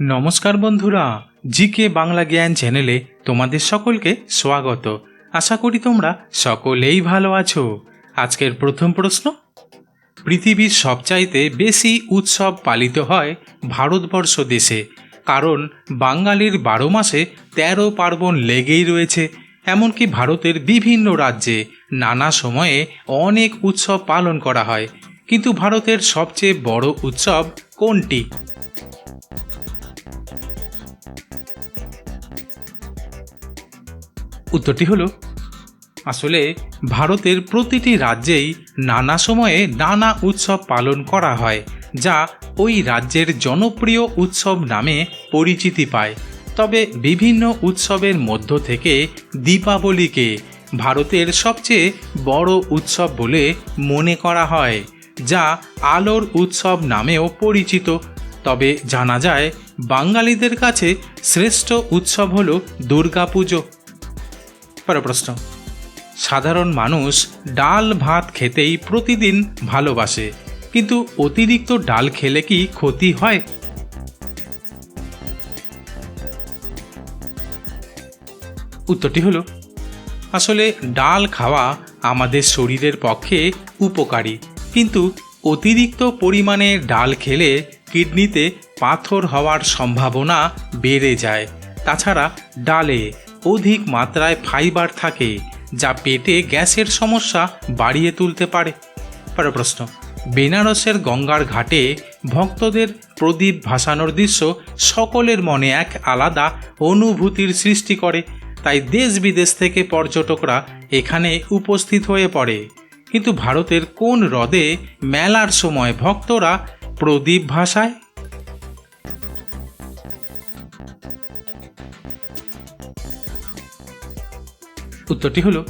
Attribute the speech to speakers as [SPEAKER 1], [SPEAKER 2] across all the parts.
[SPEAKER 1] নমস্কার বন্ধুরা, জিকে বাংলা জ্ঞান চ্যানেলে তোমাদের সকলকে স্বাগত। আশা করি তোমরা সকলেই ভালো আছো। আজকের প্রথম প্রশ্ন, পৃথিবীর সবচাইতে বেশি উৎসব পালিত হয় ভারতবর্ষ দেশে, কারণ বাঙালির বারো মাসে তেরো পার্বণ লেগেই রয়েছে, এমনকি ভারতের বিভিন্ন রাজ্যে নানা সময়ে অনেক উৎসব পালন করা হয়। কিন্তু ভারতের সবচেয়ে বড় উৎসব কোনটি? উত্তরটি হলো, আসলে ভারতের প্রতিটি রাজ্যেই নানা সময়ে নানা উৎসব পালন করা হয়, যা ওই রাজ্যের জনপ্রিয় উৎসব নামে পরিচিতি পায়। তবে বিভিন্ন উৎসবের মধ্য থেকে দীপাবলিকে ভারতের সবচেয়ে বড় উৎসব বলে মনে করা হয়, যা আলোর উৎসব নামেও পরিচিত। তবে জানা যায়, বাঙালিদের কাছে শ্রেষ্ঠ উৎসব হল দুর্গাপুজো। পরের প্রশ্ন সাধারণ মানুষ ডাল ভাত খেতেই প্রতিদিন ভালোবাসে, কিন্তু অতিরিক্ত ডাল খেলে কি ক্ষতি হয়? উত্তরটি হলো, আসলে ডাল খাওয়া আমাদের শরীরের পক্ষে উপকারী, কিন্তু অতিরিক্ত পরিমাণে ডাল খেলে কিডনিতে পাথর হওয়ার সম্ভাবনা বেড়ে যায়। তাছাড়া ডালে অধিক মাত্রায় ফাইবার থাকে, যা পেটে গ্যাসের সমস্যা বাড়িয়ে তুলতে পারে। পরের প্রশ্ন, বেনারসের গঙ্গার ঘাটে ভক্তদের প্রদীপ ভাসানোর দৃশ্য সকলের মনে এক আলাদা অনুভূতির সৃষ্টি করে। তাই দেশ বিদেশ থেকে পর্যটকরা এখানে উপস্থিত হয়ে পড়ে। কিন্তু ভারতের কোন হ্রদে মেলার সময় ভক্তরা প্রদীপ ভাসায়? উত্তরটি হলো,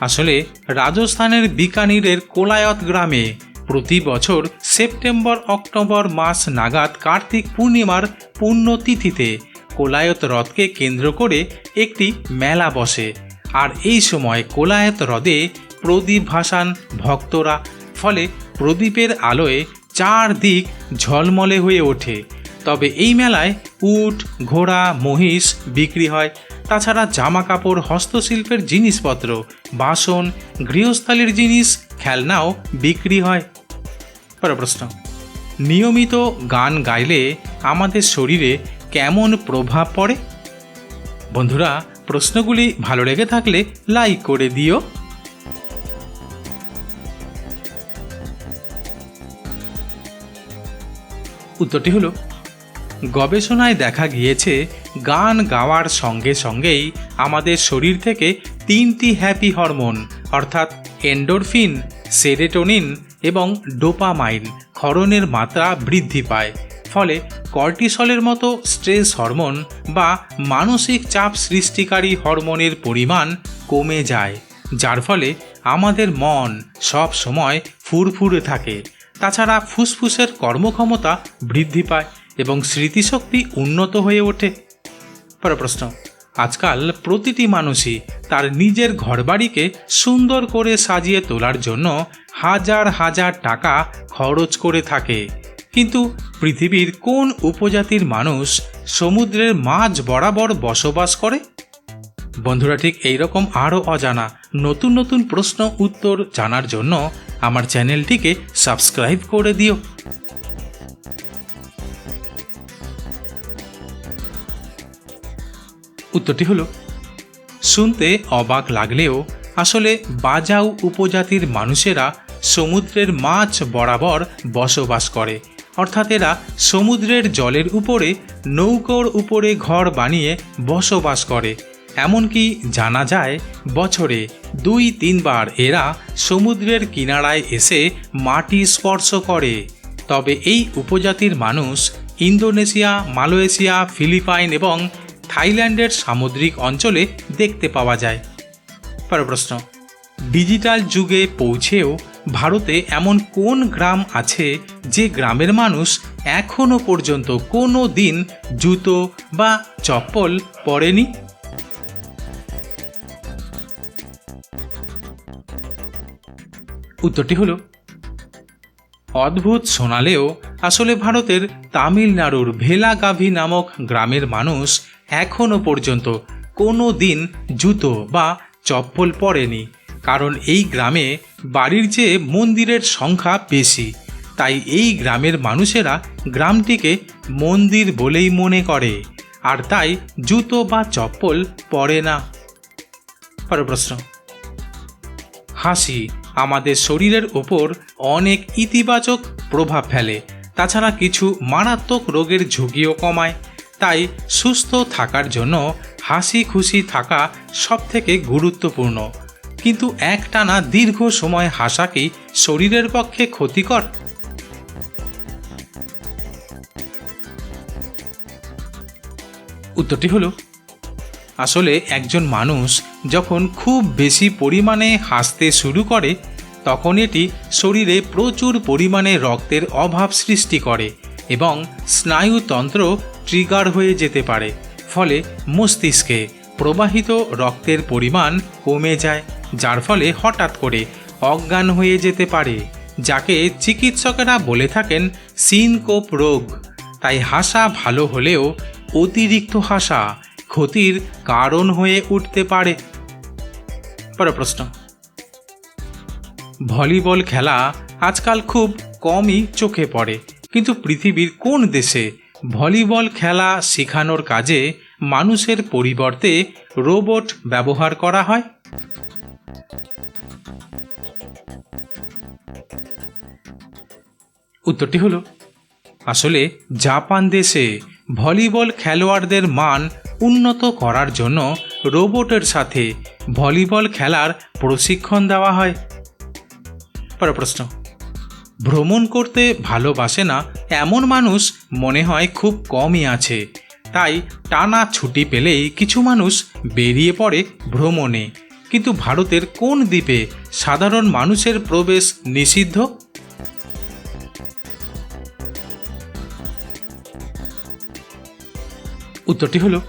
[SPEAKER 1] আসলে রাজস্থানের বিকানিরের কোলায়ত গ্রামে প্রতি বছর সেপ্টেম্বর, অক্টোবর মাস নাগাদ কার্তিক পূর্ণিমার পুণ্যতিথিতে কোলায়ত হ্রদকে কেন্দ্র করে একটি মেলা বসে। আর এই সময় কোলায়ত হ্রদে প্রদীপ ভাসান ভক্তরা, ফলে প্রদীপের আলোয় চারদিক ঝলমলে হয়ে ওঠে। তবে এই মেলায় উট, ঘোড়া, মহিষ বিক্রি হয়। তাছাড়া জামা কাপড় হস্তশিল্পের জিনিসপত্র, বাসন, গৃহস্থালির জিনিস, খেলনাও বিক্রি হয়। পরের প্রশ্ন। নিয়মিত গান গাইলে আমাদের শরীরে কেমন প্রভাব পড়ে? বন্ধুরা, প্রশ্নগুলি ভালো লেগে থাকলে লাইক করে দিও। উত্তরটি হলো গবেষণায় দেখা গিয়েছে, গান গাওয়ার সঙ্গে সঙ্গেই আমাদের শরীর থেকে তিনটি হ্যাপি হরমোন অর্থাৎ এন্ডোরফিন সেরেটোনিন এবং ডোপামাইন ক্ষরণের মাত্রা বৃদ্ধি পায়। ফলে কর্টিসলের মতো স্ট্রেস হরমোন বা মানসিক চাপ সৃষ্টিকারী হরমোনের পরিমাণ কমে যায়, যার ফলে আমাদের মন সব সময় ফুরফুরে থাকে। তাছাড়া ফুসফুসের কর্মক্ষমতা বৃদ্ধি পায়। এবং স্মৃতিশক্তি উন্নত হয়ে ওঠে। পরের প্রশ্ন আজকাল প্রতিটি মানুষই তার নিজের ঘরবাড়িকে সুন্দর করে সাজিয়ে তোলার জন্য হাজার হাজার টাকা খরচ করে থাকে। কিন্তু পৃথিবীর কোন উপজাতির মানুষ সমুদ্রের মাঝ বরাবর বসবাস করে? বন্ধুরা, ঠিক এইরকম আরও অজানা নতুন নতুন প্রশ্ন উত্তর জানার জন্য আমার চ্যানেলটিকে সাবস্ক্রাইব করে দিও। উত্তরটি হলো, শুনতে অবাক লাগলেও আসলে বাজাও উপজাতির মানুষেরা সমুদ্রের মাছ বরাবর বসবাস করে। অর্থাৎ এরা সমুদ্রের জলের উপরে, নৌকোর উপরে ঘর বানিয়ে বসবাস করে। এমনকি জানা যায়, বছরে দুই তিনবার এরা সমুদ্রের কিনারায় এসে মাটি স্পর্শ করে। তবে এই উপজাতির মানুষ ইন্দোনেশিয়া, মালয়েশিয়া, ফিলিপাইন এবং থাইল্যান্ডের সামুদ্রিক অঞ্চলে দেখতে পাওয়া যায়। পরের প্রশ্ন, ডিজিটাল যুগে পৌঁছেও ভারতে এমন কোন গ্রাম আছে যে গ্রামের মানুষ এখনও পর্যন্ত কোনো দিন জুতো বা চপ্পল পরেনি? উত্তরটি হলো, অদ্ভুত শোনালেও আসলে ভারতের তামিলনাড়ুর ভেলাগাভি নামক গ্রামের মানুষ এখনও পর্যন্ত কোনো দিন জুতো বা চপ্পল পরেনি, কারণ এই গ্রামে বাড়ির চেয়ে মন্দিরের সংখ্যা বেশি। তাই এই গ্রামের মানুষেরা গ্রামটিকে মন্দির বলেই মনে করে, আর তাই জুতো বা চপ্পল পরে না। পরের প্রশ্ন। হাসি আমাদের শরীরের ওপর অনেক ইতিবাচক প্রভাব ফেলে, তাছাড়া কিছু মারাত্মক রোগের ঝুঁকিও কমায়। তাই সুস্থ থাকার জন্য হাসি খুশি থাকা সবথেকে গুরুত্বপূর্ণ। কিন্তু একটানা দীর্ঘ সময় হাসা কি শরীরের পক্ষে ক্ষতিকর? উত্তরটি হলো, আসলে একজন মানুষ যখন খুব বেশি পরিমাণে হাসতে শুরু করে, তখন এটি শরীরে প্রচুর পরিমাণে রক্তের অভাব সৃষ্টি করে এবং স্নায়ুতন্ত্র ট্রিগার হয়ে যেতে পারে। ফলে মস্তিষ্কে প্রবাহিত রক্তের পরিমাণ কমে যায়, যার ফলে হঠাৎ করে অজ্ঞান হয়ে যেতে পারে, যাকে চিকিৎসকেরা বলে থাকেন সিনকোপ রোগ। তাই হাসা ভালো হলেও অতিরিক্ত হাসা ক্ষতির কারণ হয়ে উঠতে পারে। পরের প্রশ্ন। ভলিবল খেলা আজকাল খুব কমই চোখে পড়ে, কিন্তু পৃথিবীর কোন দেশে ভলিবল খেলা শেখানোর কাজে মানুষের পরিবর্তে রোবট ব্যবহার করা হয়। উত্তরটি হলো, আসলে জাপান দেশে ভলিবল খেলোয়াড়দের মান উন্নত করার জন্য রোবটের সাথে ভলিবল খেলার প্রশিক্ষণ দেওয়া হয়। পরের প্রশ্ন ভ্রমণ করতে ভালোবাসে না, এমন মানুষ মনে হয় খুব কমই আছে। তাই টানা ছুটি পেলেই কিছু মানুষ বেরিয়ে পড়ে ভ্রমণে। কিন্তু ভারতের কোন দ্বীপে সাধারণ মানুষের প্রবেশ নিষিদ্ধ? উত্তরটি হলো,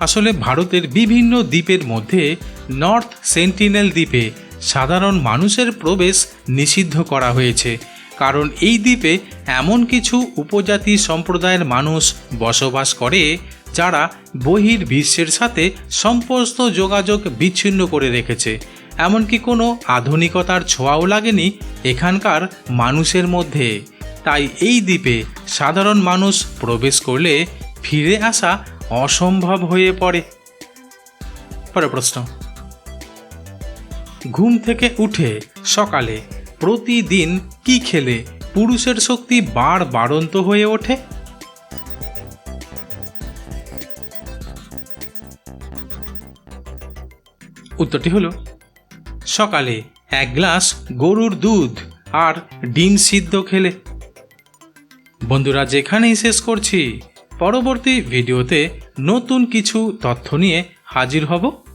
[SPEAKER 1] আসলে ভারতের বিভিন্ন দ্বীপের মধ্যে নর্থ সেন্টিনেল দ্বীপে সাধারণ মানুষের প্রবেশ নিষিদ্ধ করা হয়েছে। কারণ এই দ্বীপে এমন কিছু উপজাতি সম্প্রদায়ের মানুষ বসবাস করে, যারা বহির বিশ্বের সাথে সমস্ত যোগাযোগ বিচ্ছিন্ন করে রেখেছে। এমনকি কোনো আধুনিকতার ছোঁয়াও লাগেনি এখানকার মানুষের মধ্যে। তাই এই দ্বীপে সাধারণ মানুষ প্রবেশ করলে ফিরে আসা অসম্ভব হয়ে পড়ে। পরে প্রশ্ন। ঘুম থেকে উঠে সকালে প্রতিদিন কি খেলে পুরুষের শক্তি বার বাড়ন্ত হয়ে ওঠে? উত্তরটি হলো, সকালে এক গ্লাস গরুর দুধ আর ডিম সিদ্ধ খেলে। বন্ধুরা, যেখানেই শেষ করছি, পরবর্তী ভিডিওতে নতুন কিছু তথ্য নিয়ে হাজির হব।